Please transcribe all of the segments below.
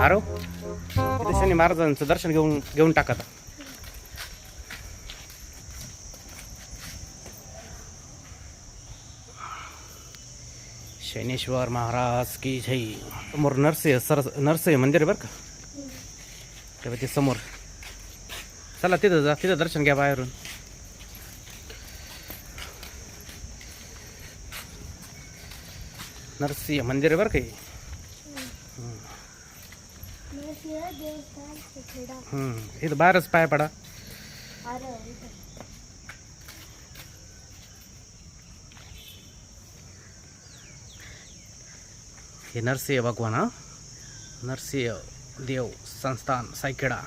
आरो? इथे शनी महाराजांचं दर्शन घेऊन घेऊन टाकत शनेश्वर महाराज की जय. समोर नरसिंह सर नरसिंह मंदिर आहे बरं का? तेव्हा ते समोर. चला तिथं जा तिथं दर्शन घ्या बाहेरून. नरसिंह मंदिर आहे बरं का हे. देवस्थान खेडा हम्म. इथं बाहेरच पाय पडा अरे हे नरसिंह भगवान हा नरसिंह देव संस्थान सायखेडा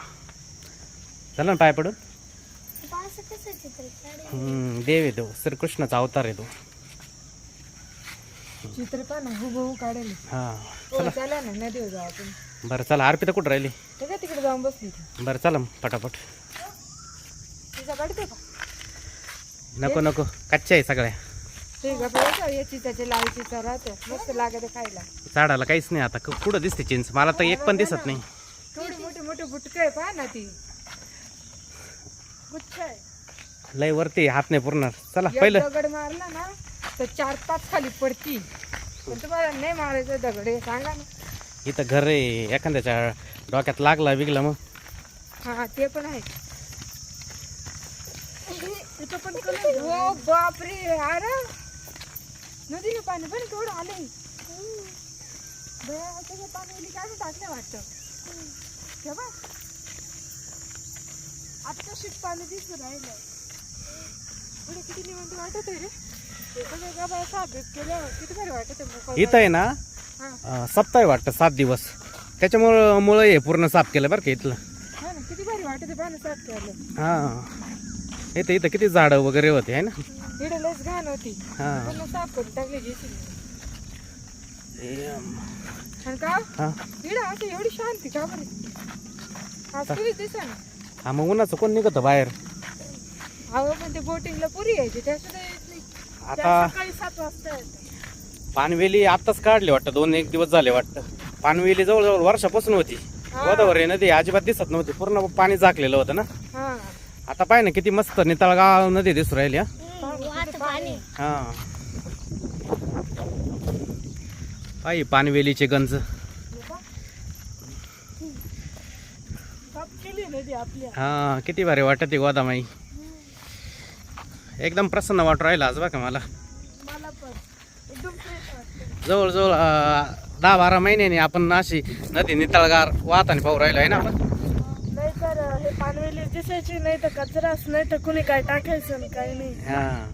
झालं ना पाय पडून असं कसं चित्र काढायचं? हम्म, देव आहे तो श्रीकृष्णाचा अवतार आहे तो चित्र पहा ना हुबहू काढेल हा हो चला चला ना नदीवर जाऊ आपण बरं चला अर्पिता कुठं राहिली? तिकडे जाऊन बसली बरं चला मग पटापट तिचा काढते का? नको नको कच्च्या आहे सगळ्या. ते गप्पा याची त्याची लावायची राहते मस्त लागते खायला. झाडाला काहीच नाही आता कु- कुठं दिसते चिंच? मला तर एक पण दिसत नाही. थोडी मोठी मोठी बुटके आहे पहा ना ती. गुच्छ आहे. लय वरती हात नाही पुरणार. चला एक पहिलं. दगड मारला ना तर चार पाच खाली पडती पण तुम्हाला नाही मारायचं दगड हे सांगा ना. इथं घर आहे एखाद्याच्या डोक्यात लागला बिगला मग. हा ते पण आहे. इथं पण हो बापरे अरे. नदीने पाणी पण केवढं आले बया त्याचं पाणी काढून टाकलं वाटतं. तेव्हा आता शीट पाणी राहिलं. पुढे किती निवंत वाटत आहे रे साबीत केलं किती भारी वाटत आहे इथं आहे ना सप्ताह आहे वाटतं सात दिवस. त्याच्यामुळं मुळं हे पूर्ण साफ केलं बरं का इथलं. हा ना किती भारी वाटत आहे पाणी साफ केलं. हा. इथं इथं किती झाडं वगैरे होते आहे ना? इकडे लस घाण होती. हा. पण साफ करून टाकली जेसीबी एम, आणि का? हा. इकडे असं एवढी शांती का बरं? आज कधीच दिसा ना हा मग उन्हाचं कोण निघतं बाहेर? अहो पण ते बोटिंगला पुरी यायची त्या सुद्धा येत नाही. आता त्या सकाळी सात वाजता येतात. पानवेली आत्ताच काढली वाटतं. दोन एक दिवस झाले वाटतं. पानवेली जवळजवळ वर्षापासून होती. गोदावरी नदी अजिबात दिसत नव्हती. पूर्ण पाणी झाकलेलं होतं ना. हा. आता पाय ना किती मस्त नितळगाव नदी दिसू राहिली हा. हा. पायी पानवेलीचे गंज. हा किती भारी वाटत गोदामाई. एकदम प्रसन्न वाटू राहिला आज बघा मला पण एकदम फ्रेश वाटतं जवळजवळ दहा बारा महिन्याने आपण अशी नदी नितळगार वाहताना पाहू राहिलो आहे ना आपण. नाही तर हे पानवेली दिसायची नाही तर कचराच नाही तर कुणी काय टाकायचं काही नाही. हा.